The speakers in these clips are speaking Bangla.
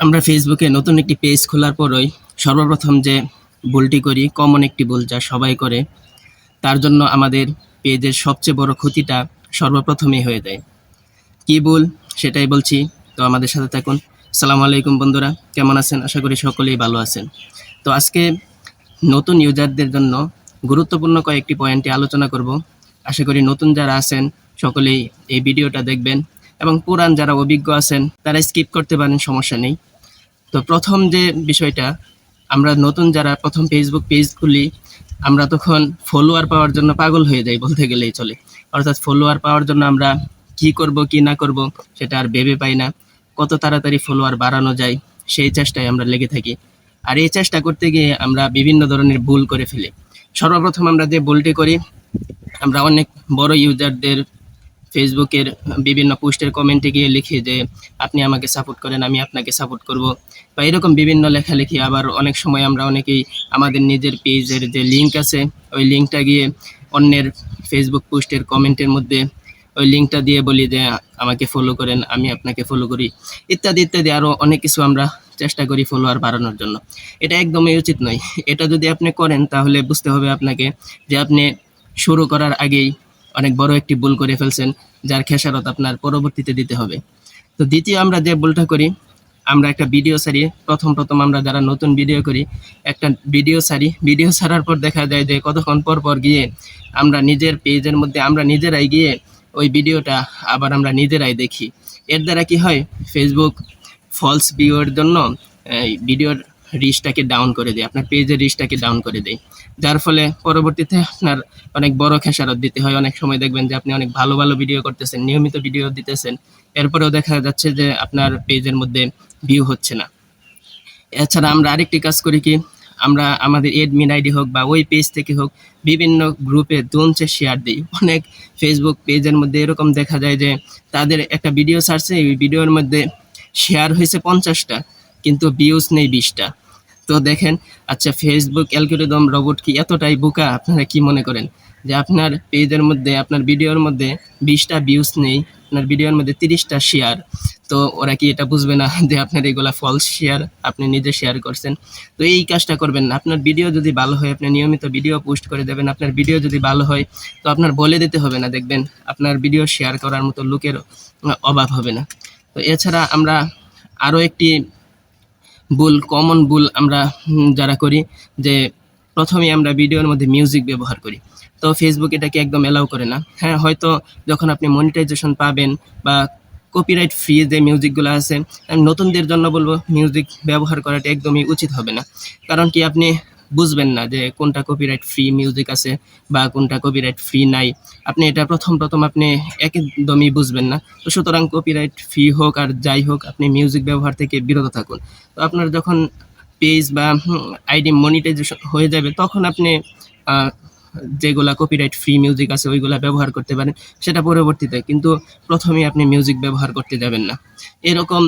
আমরা ফেসবুকে নতুন একটি পেজ খোলার পরই সর্বপ্রথম যে ভুলটি করি কমন একটি ভুল যা সবাই করে, তার জন্য আমাদের পেজের সবচেয়ে বড় ক্ষতিটা সর্বপ্রথমেই হয়ে যায়। কী ভুল? সেটাই বলছি। তো আমাদের সাথে থাকুন। সালাম আলাইকুম বন্ধুরা, কেমন আছেন? আশা করি সকলেই ভালো আছেন। তো আজকে নতুন ইউজারদের জন্য গুরুত্বপূর্ণ কয়েকটি পয়েন্টে আলোচনা করব। আশা করি নতুন যারা আছেন, সকলেই এই ভিডিওটা দেখবেন। এবং পুরান যারা অভিজ্ঞ আছেন, তারা স্কিপ করতে পারেন, সমস্যা নেই। তো প্রথম যে বিষয়টা, আমরা নতুন যারা প্রথম ফেসবুক পেজ খুলি, আমরা তখন ফলোয়ার পাওয়ার জন্য পাগল হয়ে যাই বলতে গেলেই চলে। অর্থাৎ ফলোয়ার পাওয়ার জন্য আমরা কি করব, কি না করব, সেটা আর ভেবে পাই না। কত তাড়াতাড়ি ফলোয়ার বাড়ানো যায়, সেই চেষ্টায় আমরা লেগে থাকি। আর এই চেষ্টা করতে গিয়ে আমরা বিভিন্ন ধরনের ভুল করে ফেলি। সর্বপ্রথম আমরা যে ভুলটি করি, আমরা অনেক বড় ইউজারদের ফেসবুকের বিভিন্ন পোস্টের কমেন্টে গিয়ে লিখি যে, আপনি আমাকে সাপোর্ট করেন, আমি আপনাকে সাপোর্ট করব। বা এরকম বিভিন্ন লেখালেখি আবার অনেক সময় আমরা অনেকেই আমাদের নিজের পেজের যে লিঙ্ক আছে, ওই লিঙ্কটা গিয়ে অন্যের ফেসবুক পোস্টের কমেন্টের মধ্যে ওই লিঙ্কটা দিয়ে বলি যে, আমাকে ফলো করেন, আমি আপনাকে ফলো করি। ইত্যাদি ইত্যাদি আরও অনেক কিছু আমরা চেষ্টা করি ফলোয়ার বাড়ানোর জন্য। এটা একদমই উচিত নয়। এটা যদি আপনি করেন, তাহলে বুঝতে হবে আপনাকে যে আপনি শুরু করার আগেই অনেক বড় একটি ভুল করে ফেলছেন, যার খেসারত আপনার পরবর্তীতে দিতে হবে। তো দ্বিতীয় আমরা যে ভুলটা করি, আমরা একটা ভিডিও সারি। প্রথম প্রথম আমরা যারা নতুন ভিডিও করি, একটা ভিডিও সারি। ভিডিও সারার পর দেখা যায় যে কতক্ষণ পর পর গিয়ে আমরা নিজের পেজের মধ্যে আমরা নিজেরাই গিয়ে ওই ভিডিওটা আবার আমরা নিজেরাই দেখি। এর দ্বারা কি হয়? ফেসবুক ফলস ভিউয়ের জন্য ভিডিওর রিচটাকে ডাউন করে দেয়, আপনার পেজের রিচটাকে ডাউন করে দেয়। যার ফলে পরবর্তীতে আপনার অনেক বড় খেসারত দিতে হয়। অনেক সময় দেখবেন যে আপনি অনেক ভালো ভালো ভিডিও করতেছেন, নিয়মিত ভিডিও দিতেছেন। এরপরেও দেখা যাচ্ছে যে আপনার পেজের মধ্যে ভিউ হচ্ছে না। এছাড়া আমরা আরেকটি কাজ করি কি, আমরা আমাদের এডমিন আইডি হোক বা ওই পেজ থেকে হোক, বিভিন্ন গ্রুপে দোনচে শেয়ার দিই। অনেক ফেসবুক পেজের মধ্যে এরকম দেখা যায় যে তাদের একটা ভিডিও ছাড়ছে, এই ভিডিওর মধ্যে শেয়ার হয়েছে পঞ্চাশটা, কিন্তু ভিউজ নেই বিশটা। তো দেখেন আচ্ছা ফেসবুক অ্যালগোরিদম রোবট কি এতটাই বোকা? আপনারা কি মনে করেন যে আপনার পেজের মধ্যে, আপনার ভিডিওর মধ্যে বিশটা ভিউজ নেই, আপনার ভিডিওর মধ্যে তিরিশটা শেয়ার তো ওরা কি এটা বুঝবে না যে আপনার এগুলা ফলস শেয়ার আপনি নিজে শেয়ার করছেন? তো এই কাজটা করবেন না। আপনার ভিডিও যদি ভালো হয়, আপনি নিয়মিত ভিডিও পোস্ট করে দেবেন। আপনার ভিডিও যদি ভালো হয়, তো আপনার বলে দিতে হবে না, দেখবেন আপনার ভিডিও শেয়ার করার মতো লোকের অভাব হবে না। তো এছাড়া আমরা আরও একটি ভুল কমন ভুল আমরা যারা করি, যে প্রথমে আমরা ভিডিওর মধ্যে মিউজিক ব্যবহার করি। তো ফেসবুক এটাকে একদম অ্যালাউ করে না। হ্যাঁ হয়তো যখন আপনি মনিটাইজেশন পাবেন বা কপিরাইট ফ্রি যে মিউজিকগুলো আছে, নতুনদের জন্য বলব মিউজিক ব্যবহার করাটা একদমই উচিত হবে না। কারণ কি আপনি বুঝবেন না যে কোনটা কপিরাইট ফ্রি মিউজিক আছে বা কোনটা কপিরাইট ফ্রি নাই। আপনি এটা প্রথম প্রথম আপনি একদমই বুঝবেন না। তো সুতরাং কপিরাইট ফ্রি হোক আর যাই হোক, আপনি মিউজিক ব্যবহার থেকে বিরত থাকুন। তো আপনার যখন পেজ বা আইডি মনিটাইজেশন হয়ে যাবে, তখন আপনি যেগুলা কপিরাইট ফ্রি মিউজিক আছে, ওইগুলা ব্যবহার করতে পারেন, সেটা পরবর্তীতে। কিন্তু প্রথমেই আপনি মিউজিক ব্যবহার করতে যাবেন না। এরকম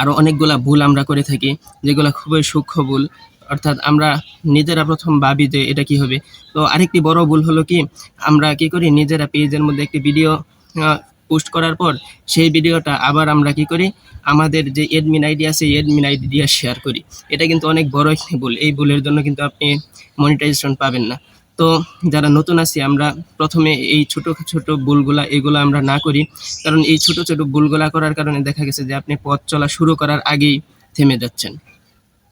আরও অনেকগুলা ভুল আমরা করে থাকি, যেগুলো খুবই সূক্ষ্ম ভুল। অর্থাৎ আমরা নিজেরা প্রথম ভাবি যে এটা কি হবে। তো আরেকটি বড় ভুল হলো কি, আমরা কি করি, নিজেরা পেজের মধ্যে একটি ভিডিও পোস্ট করার পর সেই ভিডিওটা আবার আমরা কি করি, আমাদের যে এডমিন আইডি আছে এডমিন আইডি দিয়ে শেয়ার করি। এটা কিন্তু অনেক বড় একটি ভুল। এই ভুলের জন্য কিন্তু আপনি মনিটাইজেশন পাবেন না। তো যারা নতুন আছি, আমরা প্রথমে এই ছোট ছোট ভুলগুলা, এগুলো আমরা না করি। কারণ এই ছোট ছোট ভুলগুলা করার কারণে দেখা গেছে যে আপনি পথ চলা শুরু করার আগেই থেমে যাচ্ছেন।